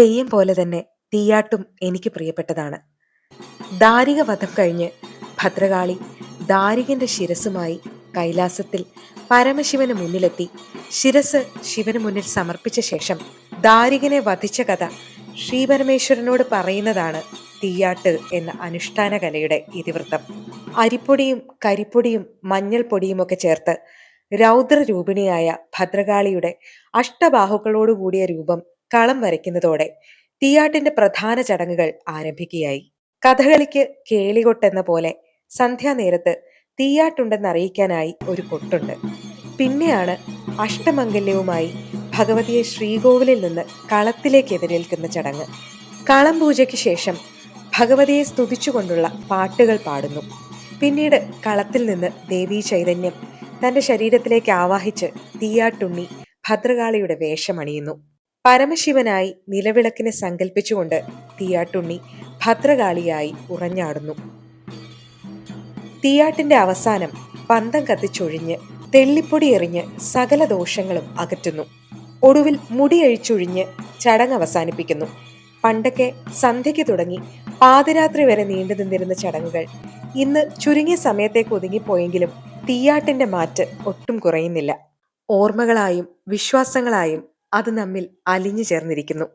തെയ്യം പോലെ തന്നെ തീയാട്ടും എനിക്ക് പ്രിയപ്പെട്ടതാണ്. ദാരിക വധം കഴിഞ്ഞ് ഭദ്രകാളി ദാരികന്റെ ശിരസുമായി കൈലാസത്തിൽ പരമശിവന് മുന്നിലെത്തി ശിരസ് ശിവന് മുന്നിൽ സമർപ്പിച്ച ശേഷം ദാരികനെ വധിച്ച കഥ ശ്രീപരമേശ്വരനോട് പറയുന്നതാണ് തീയാട്ട് എന്ന അനുഷ്ഠാന കലയുടെ ഇതിവൃത്തം. അരിപ്പൊടിയും കരിപ്പൊടിയും മഞ്ഞൾപ്പൊടിയുമൊക്കെ ചേർത്ത് രൗദ്രരൂപിണിയായ ഭദ്രകാളിയുടെ അഷ്ടബാഹുക്കളോടുകൂടിയ രൂപം കളം വരയ്ക്കുന്നതോടെ തീയാട്ടിന്റെ പ്രധാന ചടങ്ങുകൾ ആരംഭിക്കുകയായി. കഥകളിക്ക് കേളികൊട്ടെന്ന പോലെ സന്ധ്യാനേരത്ത് തീയാട്ടുണ്ടെന്ന് അറിയിക്കാനായി ഒരു കൊട്ടുണ്ട്. പിന്നെയാണ് അഷ്ടമംഗല്യവുമായി ഭഗവതിയെ ശ്രീകോവിലിൽ നിന്ന് കളത്തിലേക്ക് എതിരേൽക്കുന്ന ചടങ്ങ്. കളം പൂജയ്ക്ക് ശേഷം ഭഗവതിയെ സ്തുതിച്ചുകൊണ്ടുള്ള പാട്ടുകൾ പാടുന്നു. പിന്നീട് കളത്തിൽ നിന്ന് ദേവീ ചൈതന്യം തന്റെ ശരീരത്തിലേക്ക് ആവാഹിച്ച് തീയാട്ടുണ്ണി ഭദ്രകാളിയുടെ വേഷമണിയുന്നു. പരമശിവനായി നിലവിളക്കിനെ സങ്കല്പിച്ചുകൊണ്ട് തീയാട്ടുണ്ണി ഭദ്രകാളിയായി ഉറഞ്ഞാടുന്നു. തീയാട്ടിന്റെ അവസാനം പന്തം കത്തിച്ചൊഴിഞ്ഞ് തെള്ളിപ്പൊടി എറിഞ്ഞ് സകല ദോഷങ്ങളും അകറ്റുന്നു. ഒടുവിൽ മുടിയഴിച്ചൊഴിഞ്ഞ് ചടങ്ങ് അവസാനിപ്പിക്കുന്നു. പണ്ടൊക്കെ സന്ധ്യയ്ക്ക് തുടങ്ങി പാതിരാത്രി വരെ നീണ്ടു നിന്നിരുന്ന ചടങ്ങുകൾ ഇന്ന് ചുരുങ്ങിയ സമയത്തേക്ക് ഒതുങ്ങിപ്പോയെങ്കിലും തീയാട്ടിന്റെ മാറ്റ് ഒട്ടും കുറയുന്നില്ല. ഓർമ്മകളായും വിശ്വാസങ്ങളായും അത് നമ്മിൽ അലിഞ്ഞു ചേർന്നിരിക്കുന്നു.